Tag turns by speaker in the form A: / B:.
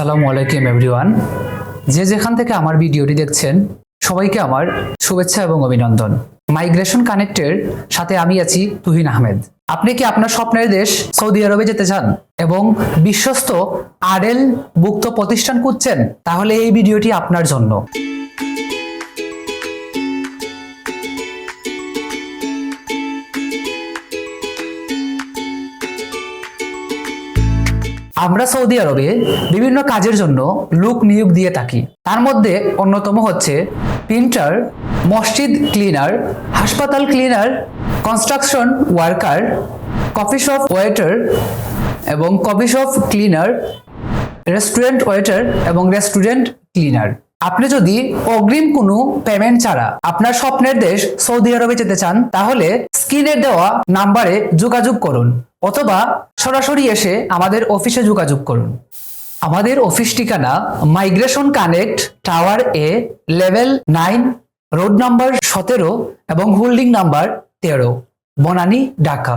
A: আসসালামু আলাইকুম এভরিওয়ান যে যেখান থেকে আমার ভিডিওটি দেখছেন, সবাইকে আমার শুভেচ্ছা এবং অভিনন্দন। মাইগ্রেশন কানেক্টের সাথে আমি আছি তুহিন আহমেদ। আপনি কি আপনার স্বপ্নের দেশ সৌদি আরবে যেতে চান এবং বিশ্বস্ত আরএল মুক্ত প্রতিষ্ঠান খুঁজছেন? তাহলে এই ভিডিওটি আপনার জন্য। আমরা সৌদি আরবে বিভিন্ন কাজের জন্য লোক নিয়োগ দিয়ে থাকি। তার মধ্যে অন্যতম হচ্ছে প্রিন্টার, মসজিদ ক্লিনার, হাসপাতাল cleaner, construction worker, coffee shop waiter এবং coffee shop cleaner, restaurant waiter এবং রেস্টুরেন্ট ক্লিনার। আপনি যদি অগ্রিম কোনো পেমেন্ট ছাড়া আপনার স্বপ্নের দেশ সৌদি আরবে যেতে চান, তাহলে স্ক্রিনে দেওয়া নাম্বারে যোগাযোগ করুন অথবা সরাসরি এসে আমাদের অফিসে যোগাযোগ করুন। আমাদের অফিস ঠিকানা মাইগ্রেশন কানেক্ট টাওয়ার এ লেভেল নাইন রোড নাম্বার সতেরো এবং হোল্ডিং নাম্বার তেরো, বনানী, ঢাকা।